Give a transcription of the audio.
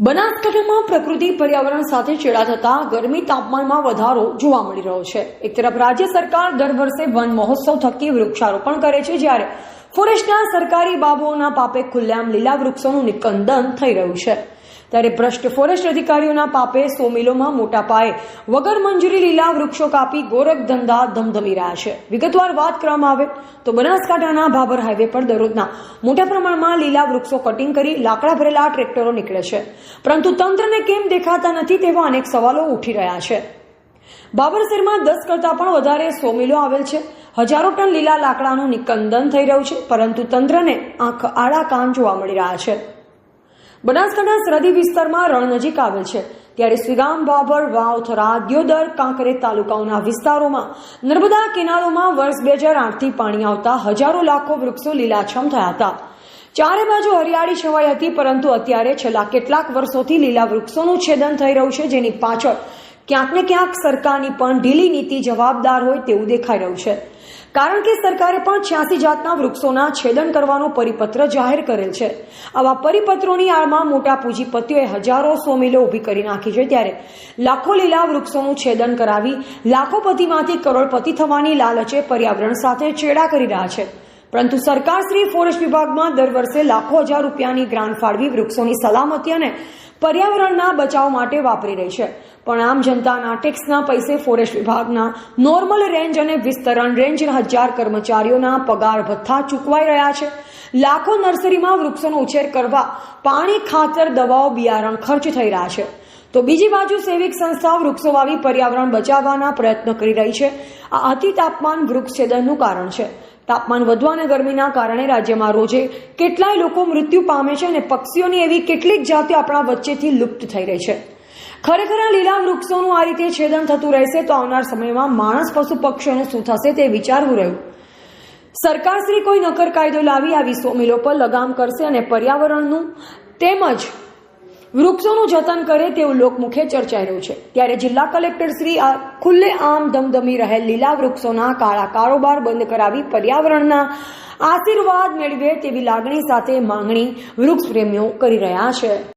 બનાસકાંઠામાં પ્રકૃતિ પર્યાવરણ સાથે ચેડા થતા ગરમી તાપમાનમાં વધારો જોવા મળી રહ્યો છે. એક તરફ રાજ્ય સરકાર દર વર્ષે વન મહોત્સવ થકી વૃક્ષારોપણ કરે છે, જ્યારે ફોરેસ્ટના સરકારી બાબુઓના પાપે ખુલ્લેઆમ લીલા વૃક્ષોનું નિકંદન થઈ રહ્યું છે. ત્યારે ભ્રષ્ટ ફોરેસ્ટ અધિકારીઓના પાપે સો મિલોમાં મોટા પાયે વગર મંજૂરી લીલા વૃક્ષો કાપી ગોરખ ધંધા ધમધમી રહ્યા છે. વિગતવાર વાત કરવામાં આવે તો બનાસકાંઠાના ભાભર હાઈવે પર દરરોજના મોટા પ્રમાણમાં લીલા વૃક્ષો કટિંગ કરી લાકડા ભરેલા ટ્રેક્ટરો નીકળે છે. પરંતુ તંત્રને કેમ દેખાતા નથી તેવા અનેક સવાલો ઉઠી રહ્યા છે. બાબર શહેરમાં દસ કરતાં પણ વધારે સો મિલો આવેલ છે. હજારો ટન લીલા લાકડાનું નિકંદન થઈ રહ્યું છે, પરંતુ તંત્રને આંખ આડા કાન જોવા મળી રહ્યા છે. બનાસકાંઠા સરહદી વિસ્તારમાં રણ નજીક આવેલ છે. ત્યારે શ્રીગામ બાબર વાવથરા દિયોદર કાંકરેજ તાલુકાઓના વિસ્તારોમાં નર્મદા કેનાલોમાં વર્ષ બે હજાર આઠથી પાણી આવતા હજારો લાખો વૃક્ષો લીલાછમ થયા હતા. ચારે બાજુ હરિયાળી છવાઈ હતી, પરંતુ અત્યારે છેલ્લા કેટલાક વર્ષોથી લીલા વૃક્ષોનું છેદન થઈ રહ્યું છે, જેની પાછળ ક્યાંક ને ક્યાંક સરકારની પણ ઢીલી નીતિ જવાબદાર હોય તેવું દેખાઈ રહ્યું છે. કારણ કે સરકારે પણ છ્યાસી જાતના વૃક્ષોના છેદન કરવાનો પરિપત્ર જાહેર કરેલ છે. આવા પરિપત્રોની આડમાં મોટા પૂંજીપતિઓએ હજારો સો મિલો ઊભી કરી નાખી છે ત્યારે લાખો લીલા વૃક્ષોનું છેદન કરાવી લાખોપતિમાંથી કરોડપતિ થવાની લાલચે પર્યાવરણ સાથે ચેડા કરી રહ્યા છે. પરંતુ સરકાર શ્રી ફોરેસ્ટ વિભાગમાં દર વર્ષે લાખો હજાર રૂપિયાની ગ્રાન્ટ ફાળવી વૃક્ષોની સલામતી અને પર્યાવરણના બચાવ માટે વાપરી રહી છે. પણ આમ જનતાના ટેક્સના પૈસે ફોરેસ્ટ વિભાગના નોર્મલ રેન્જ અને વિસ્તરણ રેન્જના હજાર કર્મચારીઓના પગાર ભથ્થા ચૂકવાઈ રહ્યા છે. લાખો નર્સરીમાં વૃક્ષોનો ઉછેર કરવા પાણી ખાતર દવાઓ બિયારણ ખર્ચ થઈ રહ્યા છે. તો બીજી બાજુ સેવિક સંસ્થાઓ વૃક્ષો વાવી પર્યાવરણ બચાવવાના પ્રયત્ન કરી રહી છે. આ અતિ તાપમાન વૃક્ષ કારણ છે. તાપમાન વધવાને ગરમીના કારણે રાજ્યમાં રોજે કેટલાય લોકો મૃત્યુ પામે છે અને પક્ષીઓની એવી કેટલીક જાતિઓ આપણા વચ્ચેથી લુપ્ત થઈ રહી છે. ખરેખર આ લીલા વૃક્ષોનું આ રીતે છેદન થતું રહેશે તો આવનાર સમયમાં માણસ, પશુ, પક્ષીઓને શું થશે તે વિચારવું રહ્યું. સરકારશ્રી કોઈ નકર કાયદો લાવી આવી સો મિલો પર લગામ કરશે અને પર્યાવરણનું તેમજ વૃક્ષોનું જતન કરે તેવું લોકમુખે ચર્ચાઈ રહ્યું છે. ત્યારે જિલ્લા કલેક્ટર શ્રી આ ખુલ્લે આમ ધમધમી રહેલ લીલા વૃક્ષોના કાળા કારોબાર બંધ કરાવી પર્યાવરણના આશીર્વાદ મેળવે તેવી લાગણી સાથે માંગણી વૃક્ષ પ્રેમીઓ કરી રહ્યા છે.